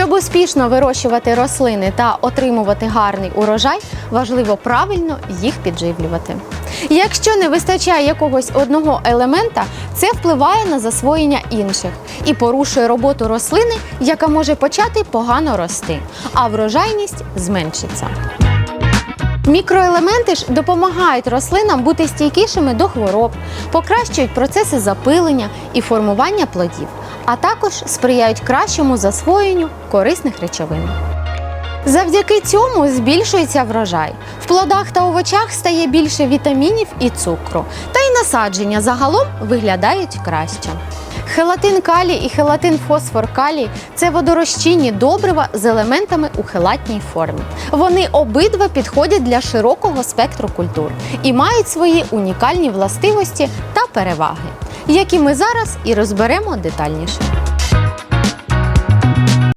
Щоб успішно вирощувати рослини та отримувати гарний урожай, важливо правильно їх підживлювати. Якщо не вистачає якогось одного елемента, це впливає на засвоєння інших і порушує роботу рослини, яка може почати погано рости, а врожайність зменшиться. Мікроелементи ж допомагають рослинам бути стійкішими до хвороб, покращують процеси запилення і формування плодів, а також сприяють кращому засвоєнню корисних речовин. Завдяки цьому збільшується врожай. В плодах та овочах стає більше вітамінів і цукру, та й насадження загалом виглядають краще. Хелатин калій і хелатин фосфор калій це водорозчинні добрива з елементами у хелатній формі. Вони обидва підходять для широкого спектру культур і мають свої унікальні властивості та переваги, які ми зараз і розберемо детальніше.